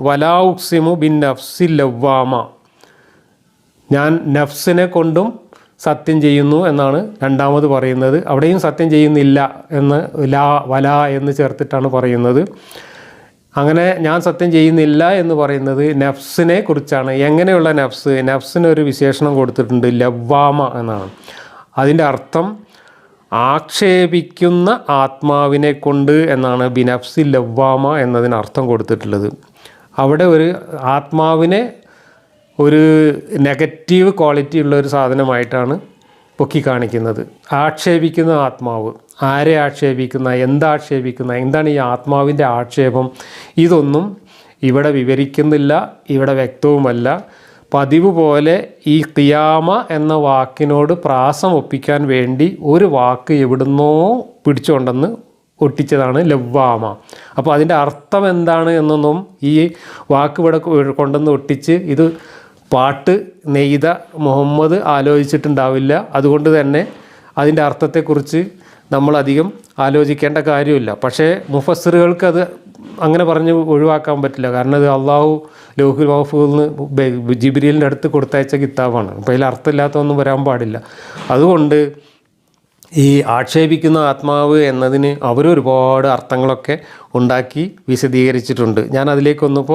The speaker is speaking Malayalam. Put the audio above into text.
വലാഉക്സിമു ബിൻ നഫ്സി ലവ്വാമ. ഞാൻ നഫ്സിനെ കൊണ്ടും സത്യം ചെയ്യുന്നു എന്നാണ് രണ്ടാമത് പറയുന്നത്. അവിടെയും സത്യം ചെയ്യുന്നില്ല എന്ന് ലാ വല എന്ന് ചേർത്തിട്ടാണ് പറയുന്നത്. അങ്ങനെ ഞാൻ സത്യം ചെയ്യുന്നില്ല എന്ന് പറയുന്നത് നഫ്സിനെ കുറിച്ചാണ്. എങ്ങനെയുള്ള നഫ്സ്? നഫ്സിനൊരു വിശേഷണം കൊടുത്തിട്ടുണ്ട്. ലവ്വാമ എന്നാണ്. അതിന്റെ അർത്ഥം ആക്ഷേപിക്കുന്ന ആത്മാവിനെ കൊണ്ട് എന്നാണ്. ബിനഫ്സി ലവ്വാമ എന്നതിന് അർത്ഥം കൊടുത്തിട്ടുള്ളത്. അവിടെ ഒരു ആത്മാവിനെ ഒരു നെഗറ്റീവ് ക്വാളിറ്റി ഉള്ള ഒരു സാധനമായിട്ടാണ് പൊക്കി കാണിക്കുന്നത്. ആക്ഷേപിക്കുന്ന ആത്മാവ്. ആരെ ആക്ഷേപിക്കുന്ന എന്താക്ഷേപിക്കുന്ന എന്താണ് ഈ ആത്മാവിന്റെ ആക്ഷേപം? ഇതൊന്നും ഇവിടെ വിവരിക്കുന്നില്ല ഇവിടെ വ്യക്തവുമല്ല. പതിവ് പോലെ ഈ കിയാമ എന്ന വാക്കിനോട് പ്രാസം ഒപ്പിക്കാൻ വേണ്ടി ഒരു വാക്ക് എവിടുന്നോ പിടിച്ചുകൊണ്ടെന്ന് ഒട്ടിച്ചതാണ് ലവ്വാമ. അപ്പോൾ അതിന്റെ അർത്ഥം എന്താണ് എന്നൊന്നും ഈ വാക്ക് ഇവിടെ കൊണ്ടുവന്ന് ഒട്ടിച്ച് ഇത് പാട്ട് നെയ്ത മുഹമ്മദ് ആലോചിച്ചിട്ടുണ്ടാവില്ല. അതുകൊണ്ട് തന്നെ അതിന്റെ അർത്ഥത്തെക്കുറിച്ച് നമ്മളധികം ആലോചിക്കേണ്ട കാര്യമില്ല. പക്ഷേ മുഫസ്സിറുകൾക്ക് അത് അങ്ങനെ പറഞ്ഞ് ഒഴിവാക്കാൻ പറ്റില്ല. കാരണം അത് അള്ളാഹു ലോഹുൽ മഹഫൂന്ന് ജിബ്രീലിന്റെ അടുത്ത് കൊടുത്തയച്ച കിതാബാണ്. അപ്പോൾ അതിൽ അർത്ഥമില്ലാത്തതൊന്നും വരാൻ പാടില്ല. അതുകൊണ്ട് ഈ ആക്ഷേപിക്കുന്ന ആത്മാവ് എന്നതിന് അവരൊരുപാട് അർത്ഥങ്ങളൊക്കെ ഉണ്ടാക്കി വിശദീകരിച്ചിട്ടുണ്ട്. ഞാൻ അതിലേക്കൊന്നിപ്പോൾ